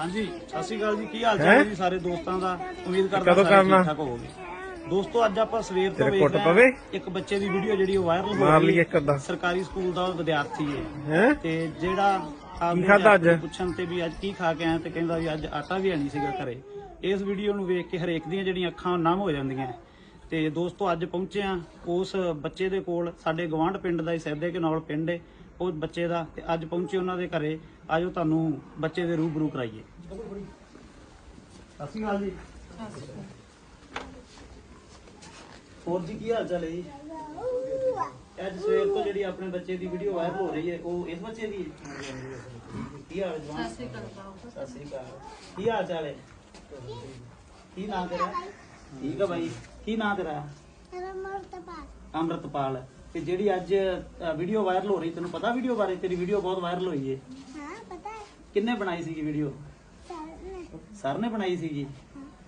ਹਾਂਜੀ ਸਤਿ ਸ਼੍ਰੀ ਅਕਾਲ ਜੀ। ਕੀ ਹਾਲ ਚਾਲ ਹੈ? ਜੀ ਸਾਰੇ ਦੋਸਤਾਂ ਦਾ? ਉਮੀਦ ਕਰਦਾ ਕਦੋਂ ਸਾਰੇ ਕਰਨਾ? ਠੀਕ ਠਾਕ ਹੋਵੋਗੇ। ਦੋਸਤੋ ਅੱਜ ਆਪਾਂ ਸਵੇਰ ਤੋਂ ਤੇਰੇ ਵੇਖ ਕੁੱਟ ਰਹੇ ਹਾਂ ਪਵੇ? ਇੱਕ ਬੱਚੇ ਦੀ ਵੀਡੀਓ ਜਿਹੜੀ ਉਹ ਵਾਇਰਲ ਹੋ ਮਾਰ ਰਹੀ ਲਈਏ ਹੈ। ਇੱਕ ਅੱਧਾ। ਸਰਕਾਰੀ ਸਕੂਲ ਦਾ ਵਿਦਿਆਰਥੀ ਹੈ। ਹੈ? ਤੇ ਜਿਹੜਾ ਆਪਦੇ ਖਾਧਾ ਅੱਜ? ਪੁੱਛਣ ਤੇ ਵੀ ਅੱਜ ਕੀ ਖਾ ਕੇ ਆਇਆ ਤੇ ਕਹਿੰਦਾ ਵੀ ਅੱਜ ਆਟਾ ਵੀ ਹੈ ਨਹੀਂ ਸੀਗਾ ਘਰੇ। ਇਸ ਵੀਡੀਓ ਨੂੰ ਵੇਖ ਕੇ ਹਰੇਕ ਦੀਆਂ ਜਿਹੜੀਆਂ ਅੱਖਾਂ ਨਮ ਹੋ ਜਾਂਦੀਆਂ ਤੇ ਦੋਸਤੋ ਅੱਜ ਪਹੁੰਚੇ ਆ ਉਸ ਬੱਚੇ ਦੇ ਕੋਲ। ਸਾਡੇ ਗਵਾਂਢ ਪਿੰਡ ਦਾ ਹੀ ਸੈਦੇ ਕੇ ਨਾਲ ਪਿੰਡ ਹੈ। ਉਹ ਬੱਚੇ ਦਾ ਤੇ ਅੱਜ ਪਹੁੰਚੇ ਉਹਨਾਂ ਦੇ ਘਰੇ ਆਜੋ ਤੁਹਾਨੂੰ ਬੱਚੇ ਦੇ ਰੂਬਰੂ ਕਰਾਈਏ। ਸਤਿ ਸ਼੍ਰੀ ਅਕਾਲ ਜੀ। ਹੋਰ ਜੀ ਕੀ ਹਾਲ ਚਾਲ ਹੈ ਜੀ? ਅੱਜ ਸਵੇਰ ਤੋਂ ਜਿਹੜੀ ਆਪਣੇ ਬੱਚੇ ਦੀ ਵੀਡੀਓ ਵਾਇਰਲ ਹੋ ਰਹੀ ਹੈ ਉਹ ਇਸ ਬੱਚੇ ਦੀ ਹੈ? ਕੀ ਹਾਲ ਜਵਾਨ? ਸਤਿ ਸ਼੍ਰੀ ਅਕਾਲ ਕੀ ਹਾਲ ਚਾਲ ਹੈ? ਕੀ ਨਾਮ ਤੇਰਾ? ਠੀਕ ਹੈ ਬਾਈ ਕੀ ਨਾਮ ਤੇਰਾ ਅੰਮ੍ਰਿਤਪਾਲ। ਤੇ ਜਿਹੜੀ ਅੱਜ ਵੀਡੀਓ ਵਾਇਰਲ ਹੋ ਰਹੀ ਤੈਨੂੰ ਪਤਾ ਵੀਡੀਓ ਬਾਰੇ? ਤੇਰੀ ਵੀਡੀਓ ਬਹੁਤ ਵਾਇਰਲ ਹੋਈ ਹੈ ਕਿੰਨੇ ਬਣਾਈ ਸੀਗੀ ਵੀਡੀਓ ਸਰ ਨੇ। ਬਣਾਈ ਸੀਗੀ?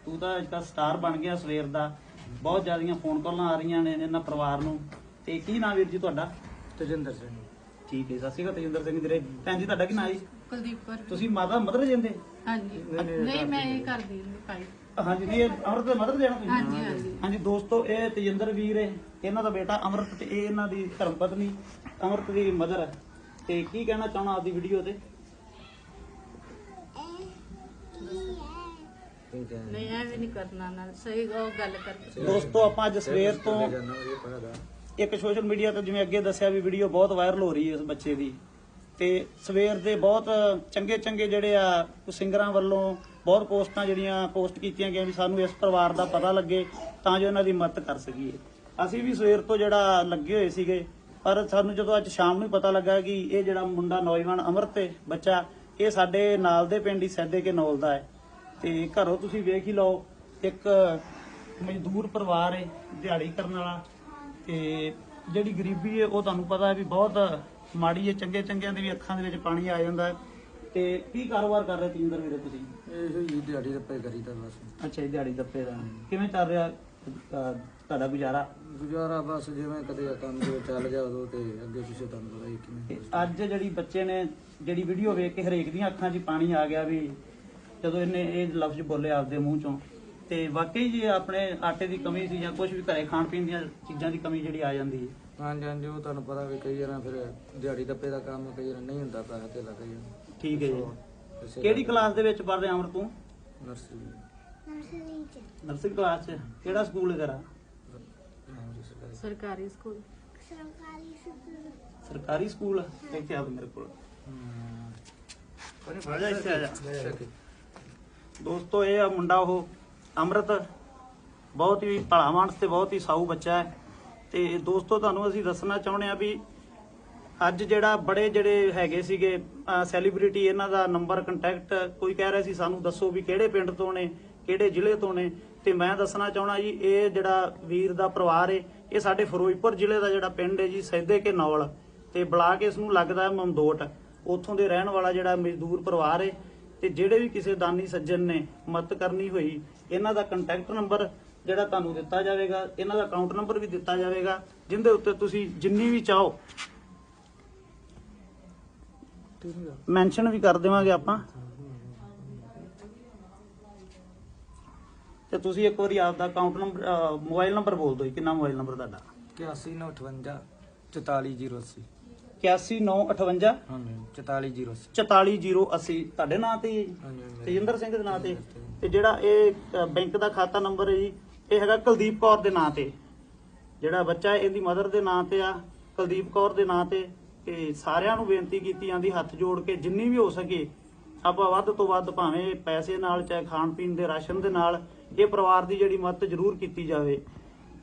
ਤੂੰ ਤਾਂ ਅੱਜ ਕੱਲ੍ਹ ਸਟਾਰ ਬਣ ਗਿਆ ਸਵੇਰ ਦਾ। ਬਹੁਤ ਜ਼ਿਆਦੀਆਂ ਫੋਨ ਕਾਲਾਂ ਆ ਰਹੀਆਂ ਨੇ ਇਹਨਾਂ ਪਰਿਵਾਰ ਨੂੰ। ਤੇ ਕੀ ਨਾਮ ਵੀਰ ਜੀ ਤੁਹਾਡਾ? ਤੇਜਿੰਦਰ ਸਿੰਘ। ਠੀਕ ਹੈ ਸਤਿ ਸ਼੍ਰੀ ਅਕਾਲ ਤੇਜਿੰਦਰ ਸਿੰਘ ਵੀਰੇ। ਭੈਣ ਜੀ ਤੁਹਾਡਾ ਕੀ ਨਾਮ ਜੀ? ਕੁਲਦੀਪ ਕੌਰ ਤੁਸੀਂ ਮਾਤਾ ਮਦਰ ਜਿੰਦੇ? ਹਾਂਜੀ। ਨਹੀਂ ਮੈਂ ਇਹ ਕਰਦੀ ਹਾਂ ਪਾਈ ਹਾਂਜੀ ਨਹੀਂ ਇਹ ਅਮਰਤ ਦੇ ਮਦਰ ਦੇਣਾ ਤੁਸੀਂ? ਹਾਂਜੀ ਹਾਂਜੀ। ਹਾਂਜੀ ਦੋਸਤੋ ਇਹ ਤੇਜਿੰਦਰ ਵੀਰ ਹੈ। ਇਹਨਾਂ ਦਾ ਬੇਟਾ ਅਮਰਤ ਤੇ ਇਹ ਇਹਨਾਂ ਦੀ ਧਰਮ ਪਤਨੀ ਅਮਰਤ ਦੀ ਮਦਰ ਤੇ ਕੀ ਕਹਿਣਾ ਚਾਹਣਾ ਆਪਦੀ ਵੀਡੀਓ ਤੇ? ਨਹੀਂ ਐ ਵੀ ਨਹੀਂ ਕਰਨਾ ਨਾਲ ਸਹੀ ਉਹ ਗੱਲ ਕਰ। ਦੋਸਤੋ ਆਪਾਂ ਅੱਜ ਸਵੇਰ ਤੋਂ ਇੱਕ ਸੋਸ਼ਲ ਮੀਡੀਆ ਤੇ ਜਿਵੇਂ ਅੱਗੇ ਦੱਸਿਆ ਵੀ ਵੀਡੀਓ ਬਹੁਤ ਵਾਇਰਲ ਹੋ ਰਹੀ ਹੈ ਇਸ ਬੱਚੇ ਦੀ। ਤੇ ਸਵੇਰ ਦੇ ਬਹੁਤ ਚੰਗੇ ਚੰਗੇ ਜਿਹੜੇ ਆ ਸਿੰਗਰਾਂ ਵੱਲੋਂ ਬਹੁਤ ਪੋਸਟਾਂ ਜਿਹੜੀਆਂ ਪੋਸਟ ਕੀਤੀਆਂ ਗਈਆਂ ਵੀ ਸਾਨੂੰ ਇਸ ਪਰਿਵਾਰ ਦਾ ਪਤਾ ਲੱਗੇ ਤਾਂ ਜੋ ਇਹਨਾਂ ਦੀ ਮਦਦ ਕਰ ਸਕੀਏ। ਅਸੀਂ ਵੀ ਸਵੇਰ ਤੋਂ ਜਿਹੜਾ ਲੱਗੇ ਹੋਏ ਸੀਗੇ, ਪਰ ਸਾਨੂੰ ਜਦੋਂ ਅੱਜ ਸ਼ਾਮ ਨੂੰ ਹੀ ਪਤਾ ਲੱਗਾ ਕਿ ਇਹ ਜਿਹੜਾ ਮੁੰਡਾ ਨੌਜਵਾਨ ਅਮਰਤ ਹੈ, ਬੱਚਾ, ਇਹ ਸਾਡੇ ਨਾਲ ਦੇ ਪਿੰਡ ਹੀ ਸੈਦੇ ਕੇ ਨੌਲ ਦਾ ਹੈ। ਤੇ ਘਰੋਂ ਤੁਸੀਂ ਵੇਖ ਹੀ ਲਓ, ਇੱਕ ਮਜ਼ਦੂਰ ਪਰਿਵਾਰ ਹੈ, ਦਿਹਾੜੀ ਕਰਨ ਵਾਲਾ। ਤੇ ਜਿਹੜੀ ਗਰੀਬੀ ਹੈ, ਉਹ ਤੁਹਾਨੂੰ ਪਤਾ ਹੈ ਵੀ ਬਹੁਤ ਮਾੜੀ ਹੈ ਚੰਗੇ ਚੰਗਿਆਂ ਦੇ ਵੀ ਅੱਖਾਂ ਦੇ ਵਿੱਚ ਪਾਣੀ ਆ ਜਾਂਦਾ ਹੈ। ਤੇ ਕੀ ਕਾਰੋਬਾਰ ਕਰ ਰਹੇ ਤੀਂਦਰ ਵੀਰੇ ਤੁਸੀਂ? ਇਹ ਹੀ ਦਿਹਾੜੀ ਰੱਪੇ ਕਰੀਦਾ ਬਸ। ਅੱਛਾ ਜੀ ਦਿਹਾੜੀ ਦੱਪੇ ਦਾ। ਕਿਵੇਂ ਚੱਲ ਰਿਹਾ ਅਹ, ਤੁਹਾਡਾ ਗੁਜ਼ਾਰਾ? ਗੁਜ਼ਾਰਾ ਬਸ ਜਿਵੇਂ ਕਦੇ ਕੰਮ ਜਿਵੇਂ ਚੱਲ ਗਿਆ ਉਦੋਂ ਤੇ ਅੱਗੇ ਪਿੱਛੇ ਤੁਹਾਨੂੰ ਪਤਾ ਹੀ ਤੇ ਕਿਵੇਂ ਅੱਜ ਜਿਹੜੀ ਬੱਚੇ ਨੇ ਜਿਹੜੀ ਵੀਡੀਓ ਵੇਖ ਕੇ ਹਰੇਕ ਦੀਆਂ ਅੱਖਾਂ 'ਚ ਪਾਣੀ ਆ ਗਿਆ ਵੀ ਜਦੋਂ ਇਹਨੇ ਇਹ ਲਫ਼ਜ਼ ਬੋਲੇ ਆਪਦੇ ਮੂੰਹ 'ਚੋਂ। ਤੇ ਵਾਕਈ ਜੇ ਆਪਣੇ ਆਟੇ ਦੀ ਕਮੀ ਸੀ ਜਾਂ ਕੁਝ ਵੀ ਘਰੇ ਖਾਣ ਪੀਣ ਦੀਆਂ ਚੀਜ਼ਾਂ ਦੀ ਕਮੀ ਜਿਹੜੀ ਆ ਜਾਂਦੀ ਹੈ। ਹਾਂਜੀ ਹਾਂਜੀ ਉਹ ਤੁਹਾਨੂੰ ਪਤਾ ਵੀ ਕਈ ਵਾਰਾਂ ਫਿਰ ਦਿਹਾੜੀ ਦੱਪੇ ਦਾ ਕੰਮ ਕਈ ਵਾਰ ਨਹੀਂ ਹੁੰਦਾ ਪੈਸਾ ਤੇ ਲੱਗ ਜਾਂਦਾ। ਠੀਕ ਹੈ ਜੀ। ਕਿਹੜੀ ਕਲਾਸ ਦੇ ਵਿੱਚ ਪੜ੍ਹਦੇ ਅਮਰ ਤੂੰ? ਨਰਸਰੀ। ਨਰਸਰੀ ਕਲਾਸ 'ਚ। ਕਿਹੜਾ ਸਕੂਲ ਹੈ ਤੇਰਾ? ਸਰਕਾਰੀ ਸਰਕਾਰੀ ਸਕੂਲ ਸਰਕਾਰੀ ਸਕੂਲ ਇੱਥੇ ਆ ਮੇਰੇ ਕੋਲ। ਆ ਜਾ ਇੱਥੇ ਆ ਜਾ। ਦੋਸਤੋ ਇਹ ਆ ਮੁੰਡਾ ਉਹ ਅਮਰਤ। ਬਹੁਤ ਹੀ ਭਲਾ ਮਾਨਸ ਤੇ ਬਹੁਤ ਹੀ ਸਾਊ ਬੱਚਾ ਹੈ। ਤੇ ਦੋਸਤੋ ਤੁਹਾਨੂੰ ਅਸੀਂ ਦੱਸਣਾ ਚਾਹੁੰਦੇ ਆ ਵੀ ਅੱਜ ਜਿਹੜਾ ਬੜੇ ਜਿਹੜੇ ਹੈਗੇ ਸੀਗੇ ਸੈਲੀਬ੍ਰਿਟੀ ਇਹਨਾਂ ਦਾ ਨੰਬਰ ਕੰਟੈਕਟ ਕੋਈ ਕਹਿ ਰਿਹਾ ਸੀ, ਸਾਨੂੰ ਦੱਸੋ ਵੀ ਕਿਹੜੇ ਪਿੰਡ ਤੋਂ ਨੇ, ਕਿਹੜੇ ਜ਼ਿਲ੍ਹੇ ਤੋਂ ਨੇ? ਤੇ ਮੈਂ ਦੱਸਣਾ ਚਾਹਣਾ ਜੀ, ਇਹ ਜਿਹੜਾ ਵੀਰ ਦਾ ਪਰਿਵਾਰ ਏ, ਇਹ ਸਾਡੇ ਫਿਰੋਜ਼ਪੁਰ ਜ਼ਿਲ੍ਹੇ ਦਾ ਜਿਹੜਾ ਪਿੰਡ ਹੈ ਜੀ, ਸੈਦੇ ਕੇ ਨੌਲ। ਤੇ ਬਲਾਕ ਇਸ ਨੂੰ ਲੱਗਦਾ ਹੈ ਮਮਦੋਟ। ਉੱਥੋਂ ਦੇ ਰਹਿਣ ਵਾਲਾ ਜਿਹੜਾ ਮਜ਼ਦੂਰ ਪਰਿਵਾਰ ਏ, ਤੇ ਜਿਹੜੇ ਵੀ ਕਿਸੇ ਦਾਨੀ ਸੱਜਣ ਨੇ ਮਦਦ ਕਰਨੀ ਹੋਈ, ਇਹਨਾਂ ਦਾ ਕੰਟੈਕਟ ਨੰਬਰ ਜਿਹੜਾ ਤੁਹਾਨੂੰ ਦਿੱਤਾ ਜਾਵੇਗਾ, ਇਹਨਾਂ ਦਾ ਅਕਾਊਂਟ ਨੰਬਰ ਵੀ ਦਿੱਤਾ ਜਾਵੇਗਾ, ਜਿੰਦੇ ਉੱਤੇ ਤੁਸੀਂ ਜਿੰਨੀ ਵੀ ਚਾਹੋ ਮੈਂਸ਼ਨ ਵੀ ਕਰ ਦੇਵਾਂਗੇ ਆਪਾਂ। ਤੇ ਤੁਸੀਂ ਇੱਕ ਵਾਰੀ ਆਪਦਾ ਅਕਾਊਂਟ ਨੰਬਰ ਮੋਬਾਈਲ ਨੰਬਰ ਬੋਲ ਦਿਓ ਜੀ, ਕਿੰਨਾ ਮੋਬਾਈਲ ਨੰਬਰ ਤੁਹਾਡਾ? 8958 44080 81958 ਹਾਂਜੀ 44080 44080 ਤੁਹਾਡੇ ਨਾਂ ਤੇ ਹੀ ਹੈ ਜੀ? ਹਾਂਜੀ ਹਾਂਜੀ। ਤੇਜਿੰਦਰ ਸਿੰਘ ਦੇ ਨਾਂ ਤੇ। ਤੇ ਜਿਹੜਾ ਇਹ ਅ, ਬੈਂਕ ਦਾ ਖਾਤਾ ਨੰਬਰ ਹੈ ਜੀ ਇਹ ਹੈਗਾ ਕੁਲਦੀਪ ਕੌਰ ਦੇ ਨਾਂ ਤੇ। ਜਿਹੜਾ ਬੱਚਾ ਹੈ, ਇਹਦੀ ਮਦਰ ਦੇ ਨਾਂ ਤੇ ਆ। ਕੁਲਦੀਪ ਕੌਰ ਦੇ ਨਾਂ ਤੇ। ਤੇ ਸਾਰਿਆਂ ਨੂੰ ਬੇਨਤੀ ਕੀਤੀ ਜਾਂਦੀ ਹੱਥ ਜੋੜ ਕੇ ਜਿੰਨੀ ਵੀ ਹੋ ਸਕੇ ਆਪਾਂ ਵੱਧ ਤੋਂ ਵੱਧ ਭਾਵੇਂ ਪੈਸੇ ਨਾਲ ਚਾਹੇ ਖਾਣ ਪੀਣ ਦੇ ਰਾਸ਼ਨ ਦੇ ਨਾਲ ਇਹ ਪਰਿਵਾਰ ਦੀ ਜਿਹੜੀ ਮਦਦ ਜ਼ਰੂਰ ਕੀਤੀ ਜਾਵੇ।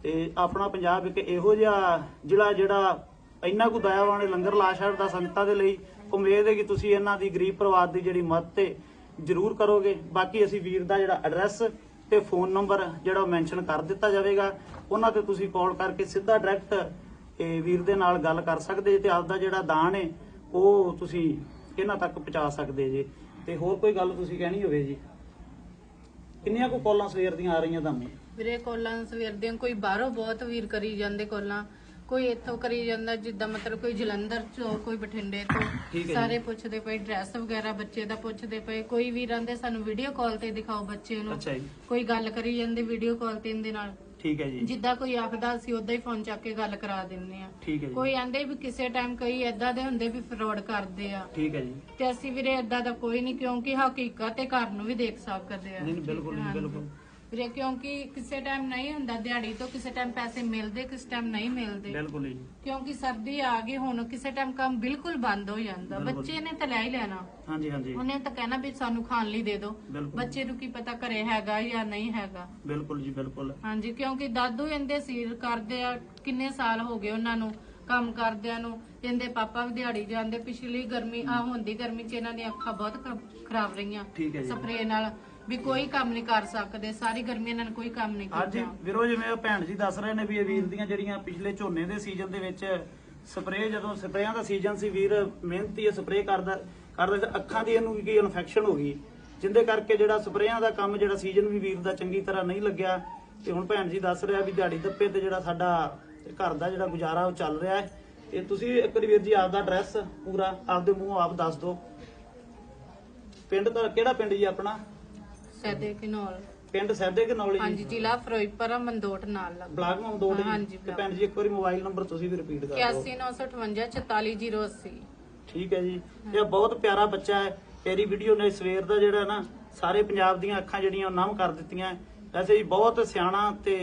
ਤੇ ਆਪਣਾ ਪੰਜਾਬ ਇੱਕ ਇਹੋ ਜਿਹਾ ਜ਼ਿਲ੍ਹਾ ਜਿਹੜਾ ਇੰਨਾ ਕੁ ਦਇਆਵਾਨ ਹੈ, ਲੰਗਰ ਲਾ ਛੱਡਦਾ ਸੰਗਤਾਂ ਦੇ ਲਈ ਉਮੀਦ ਹੈ ਕਿ ਤੁਸੀਂ ਇਹਨਾਂ ਦੀ ਗਰੀਬ ਪਰਿਵਾਰ ਦੀ ਜਿਹੜੀ ਮਦਦ ਤੇ ਜ਼ਰੂਰ ਕਰੋਗੇ। ਬਾਕੀ ਅਸੀਂ ਵੀਰ ਦਾ ਜਿਹੜਾ ਐਡਰੈਸ ਤੇ ਫੋਨ ਨੰਬਰ ਜਿਹੜਾ ਮੈਂਸ਼ਨ ਕਰ ਦਿੱਤਾ ਜਾਵੇਗਾ ਉਹਨਾਂ ਤੇ ਤੁਸੀਂ ਕਾਲ ਕਰਕੇ ਸਿੱਧਾ ਡਾਇਰੈਕਟ ਇਹ ਵੀਰ ਦੇ ਨਾਲ ਗੱਲ ਕਰ ਸਕਦੇ ਜੇ ਤੇ ਆਪਦਾ ਜਿਹੜਾ ਦਾਨ ਹੈ ਉਹ ਤੁਸੀਂ ਇਹਨਾਂ ਤੱਕ ਪਹੁੰਚਾ ਸਕਦੇ ਜੇ। ਤੇ ਹੋਰ ਕੋਈ ਗੱਲ ਤੁਸੀਂ ਕਹਿਣੀ ਹੋਵੇ ਜੀ? ਕਿੰਨੀਆਂ ਕੁ ਕਾਲਾਂ ਸਵੇਰ ਦੀਆਂ ਆ ਰਹੀਆਂ ਤੁਹਾਨੂੰ? ਵੀਰੇ ਕੋਲਾਂ ਸਵੇਰ ਦੀਆਂ ਕੋਈ ਬਾਹਰੋਂ ਬਹੁਤ ਵੀਰ ਕਰੀ ਜਾਂਦੇ ਕੋਲਾਂ। ਕੋਈ ਇੱਥੋਂ ਕਰੀ ਜਾਂਦਾ ਜਿੱਦਾਂ ਮਤਲਬ ਕੋਈ ਜਲੰਧਰ ਚੋਂ ਕੋਈ ਬਠਿੰਡੇ ਠੀਕ ਤੋਂ ਹੈ। ਸਾਰੇ ਪੁੱਛਦੇ ਪਏ ਡਰੈਸ ਵਗੈਰਾ ਬੱਚੇ ਦਾ ਪੁੱਛਦੇ ਪਏ। ਕੋਈ ਵੀ ਰਹਿੰਦੇ ਸਾਨੂੰ ਵੀਡੀਓ ਕਾਲ ਤੇ ਦਿਖਾਓ ਬੱਚੇ ਨੂੰ। ਅੱਛਾ ਜੀ। ਕੋਈ ਗੱਲ ਕਰੀ ਜਾਂਦੇ ਵੀਡੀਓ ਕਾਲ ਤੇ ਇਹਦੇ ਨਾਲ। ਠੀਕ ਹੈ ਜੀ। ਜਿੱਦਾਂ ਕੋਈ ਆਖਦਾ ਅਸੀਂ ਉਦਾਂ ਹੀ ਫੋਨ ਚੱਕ ਕੇ ਗੱਲ ਕਰਾ ਦਿੰਨੇ ਆ ਠੀਕ ਹੈ ਜੀ। ਕੋਈ ਆਂਦੇ ਵੀ ਕਿਸੇ ਟਾਈਮ ਕਈ ਏਦਾਂ ਦੇ ਹੁੰਦੇ ਵੀ ਫਰਾਡ ਕਰਦੇ ਆ। ਠੀਕ ਹੈ ਜੀ। ਤੇ ਅਸੀਂ ਵੀਰੇ ਏਦਾਂ ਦਾ ਕੋਈ ਨਹੀਂ ਕਿਉਂਕਿ ਹਕੀਕਤ ਤੇ ਘਰ ਨੂੰ ਵੀ ਦੇਖ ਸਕਦੇ ਆ। ਨਹੀਂ ਨਹੀਂ, ਬਿਲਕੁਲ ਜੀ ਹਾਂਜੀ। ਬਿਲਕੁਲ। ਵੀਰੇ ਕਿਉਂਕਿ ਕਿਸੇ ਟਾਈਮ ਨਹੀਂ ਹੁੰਦਾ ਦਿਹਾੜੀ ਤੋਂ ਕਿਸੇ ਟਾਈਮ ਪੈਸੇ ਮਿਲਦੇ ਕਿਸੇ ਟਾਈਮ ਨਹੀਂ ਮਿਲਦੇ। ਬਿਲਕੁਲ ਜੀ। ਕਿਉਂਕਿ ਸਰਦੀ ਆ ਗਈ ਹੁਣ ਕਿਸੇ ਟਾਈਮ ਕੰਮ ਬਿਲਕੁਲ ਬੰਦ ਹੋ ਜਾਂਦਾ। ਬਿਲਕੁਲ। ਬੱਚੇ ਨੇ ਤਾਂ ਲੈ ਹੀ ਲੈਣਾ। ਹਾਂਜੀ ਹਾਂਜੀ। ਉਹਨੇ ਤਾਂ ਕਹਿਣਾ ਵੀ ਸਾਨੂੰ ਖਾਣ ਲਈ ਦੇ ਦਿਓ। ਬਿਲਕੁਲ। ਬੱਚੇ ਨੂੰ ਕੀ ਪਤਾ ਘਰੇ ਹੈਗਾ ਜਾਂ ਨਹੀਂ ਹੈਗਾ। ਬਿਲਕੁਲ ਜੀ ਬਿਲਕੁਲ। ਹਾਂਜੀ ਕਿਉਂਕਿ ਦਾਦੂ ਇਹਦੇ ਸੀਰ ਕਰਦੇ ਆ ਕਿੰਨੇ ਸਾਲ ਹੋ ਗਏ ਉਹਨਾਂ ਨੂੰ ਕੰਮ ਕਰਦਿਆਂ ਨੂੰ। ਇਹਦੇ ਪਾਪਾ ਵੀ ਦਿਹਾੜੀ ਜਾਂਦੇ ਪਿਛਲੀ ਗਰਮੀ ਆ ਹੁੰਦੀ ਗਰਮੀ ਚ ਇਹਨਾਂ ਦੀਆਂ ਅੱਖਾਂ ਬਹੁਤ ਖ- ਖਰਾਬ ਰਹੀਆਂ। ਠੀਕ ਹੈ ਜੀ। ਸਪਰੇਅ ਨਾਲ ਵੀ ਕੋਈ ਕੰਮ ਨਹੀਂ ਕਰ ਸਕਦੇ ਸਾਰੀ ਗਰਮੀ ਇਹਨਾਂ ਨੇ ਕੋਈ ਕੰਮ ਨਹੀਂ ਅੱਜ ਕੀਤਾ। ਵੀਰੋ ਜਿਵੇਂ ਉਹ ਭੈਣ ਜੀ ਦੱਸ ਰਹੇ ਨੇ ਵੀ ਇਹ ਵੀਰ ਦੀਆਂ ਜਿਹੜੀਆਂ ਪਿਛਲੇ ਝੋਨੇ ਦੇ ਸੀਜ਼ਨ ਦੇ ਵਿੱਚ ਸਪਰੇਅ ਜਦੋਂ ਸਪਰੇਆਂ ਦਾ ਸੀਜ਼ਨ ਸੀ ਵੀਰ ਮਿਹਨਤੀ ਹੈ ਸਪਰੇਅ ਕਰਦਾ ਕਰਦਾ ਤੇ ਅੱਖਾਂ ਦੀ ਇਹਨੂੰ ਕੀ ਇਨਫੈਕਸ਼ਨ ਹੋ ਗਈ। ਜਿੰਦੇ ਕਰਕੇ ਜਿਹੜਾ ਸਪਰੇਆਂ ਦਾ ਕੰਮ ਜਿਹੜਾ ਸੀਜ਼ਨ ਵੀ ਵੀਰ ਦਾ ਚੰਗੀ ਤਰ੍ਹਾਂ ਨਹੀਂ ਲੱਗਿਆ ਤੇ ਹੁਣ ਭੈਣ ਜੀ ਦੱਸ ਰਿਹਾ ਵੀ ਦਿਹਾੜੀ ਦੱਪੇ ਤੇ ਜਿਹੜਾ ਸਾਡਾ ਘਰ ਦਾ ਜਿਹੜਾ ਗੁਜ਼ਾਰਾ ਉਹ ਚੱਲ ਰਿਹਾ ਹੈ। ਤੇ ਤੁਸੀਂ ਇੱਕ ਵਾਰੀ ਵੀਰ ਜੀ ਆਪਦਾ ਐਡਰੈਸ ਪੂਰਾ ਆਪਦੇ ਮੂੰਹੋਂ ਆਪ ਦੱਸ ਦਿਓ। ਪਿੰਡ ਤਾਂ ਕਿਹੜਾ ਪਿੰਡ ਜੀ ਆਪਣਾ? ਕਿਨੋਲ ਪਿੰਡ ਸੈਦੇ ਕਨੌਲੀ ਜੀ? ਹਾਂਜੀ ਜ਼ਿਲ੍ਹਾ ਫਿਰੋਜ਼ਪੁਰ ਮੰਦੋਟ ਨਾਲ। ਲੱਗ ਬਲਾਕ ਮਮਦੋੜ ਹਾਂਜੀ, ਜੀ ਤੇ। ਭੈਣ ਜੀ ਇੱਕ ਵਾਰੀ ਮੋਬਾਈਲ ਨੰਬਰ ਤੁਸੀਂ ਵੀ ਰਿਪੀਟ ਕਰ ਦਿਓ। 81958 44080 ਠੀਕ ਹੈ ਜੀ। ਇਹ ਬਹੁਤ ਪਿਆਰਾ ਬੱਚਾ ਹੈ। ਤੇਰੀ ਵੀਡੀਓ ਨੇ ਸਵੇਰ ਦਾ ਜਿਹੜਾ ਨਾ ਸਾਰੇ ਪੰਜਾਬ ਦੀਆਂ ਅੱਖਾਂ ਜਿਹੜੀਆਂ ਉਹ ਨਮ ਕਰ ਦਿੱਤੀਆਂ। ਵੈਸੇ ਹੀ ਬਹੁਤ ਸਿਆਣਾ ਤੇ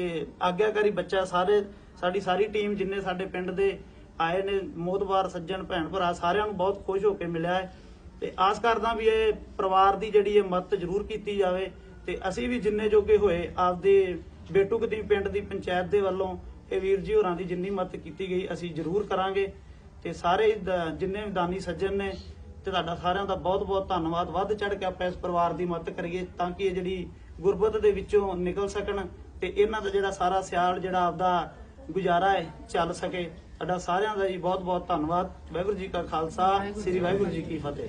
ਆਗਿਆਕਾਰੀ ਬੱਚਾ। ਸਾਰੇ ਸਾਡੀ ਸਾਰੀ ਟੀਮ ਜਿੰਨੇ ਸਾਡੇ ਪਿੰਡ ਦੇ ਆਏ ਨੇ ਮੋਦਵਾਰ ਸੱਜਣ ਭੈਣ ਭਰਾ ਸਾਰਿਆਂ ਨੂੰ ਬਹੁਤ ਖੁਸ਼ ਹੋ ਕੇ ਮਿਲਿਆ ਹੈ। ਤੇ ਆਸ ਕਰਦਾ ਵੀ ਇਹ ਪਰਿਵਾਰ ਦੀ ਜਿਹੜੀ ਇਹ ਮਦਦ ਜ਼ਰੂਰ ਕੀਤੀ ਜਾਵੇ ਤੇ ਅਸੀਂ ਵੀ ਜਿੰਨੇ ਜੋਗੇ ਹੋਏ ਆਪਦੇ ਬੇਟੂ ਕਦੀ ਪਿੰਡ ਦੀ ਪੰਚਾਇਤ ਦੇ ਵੱਲੋਂ ਇਹ ਵੀਰ ਜੀ ਹੋਰਾਂ ਦੀ ਜਿੰਨੀ ਮਦਦ ਕੀਤੀ ਗਈ ਅਸੀਂ ਜ਼ਰੂਰ ਕਰਾਂਗੇ ਤੇ ਸਾਰੇ ਜਿੰਨੇ ਵੀ ਦਾਨੀ ਸੱਜਣ ਨੇ ਤੇ ਤੁਹਾਡਾ ਸਾਰਿਆਂ ਦਾ ਬਹੁਤ ਬਹੁਤ ਧੰਨਵਾਦ। ਵੱਧ ਚੜ ਕੇ ਆਪਾਂ ਇਸ ਪਰਿਵਾਰ ਦੀ ਮਦਦ ਕਰੀਏ ਤਾਂ ਕਿ ਇਹ ਜਿਹੜੀ ਗੁਰਬਤ ਦੇ ਵਿੱਚੋਂ ਨਿਕਲ ਸਕਣ ਤੇ ਇਹਨਾਂ ਦਾ ਜਿਹੜਾ ਸਾਰਾ ਸਿਆਲ ਜਿਹੜਾ ਆਪਦਾ ਗੁਜ਼ਾਰਾ ਹੈ ਚੱਲ ਸਕੇ। ਤੁਹਾਡਾ ਸਾਰਿਆਂ ਦਾ ਜੀ ਬਹੁਤ ਬਹੁਤ ਧੰਨਵਾਦ। ਵਾਹਿਗੁਰੂ ਜੀ ਕਾ ਖਾਲਸਾ ਸ੍ਰੀ ਵਾਹਿਗੁਰੂ ਜੀ ਕੀ ਫਤਿਹ।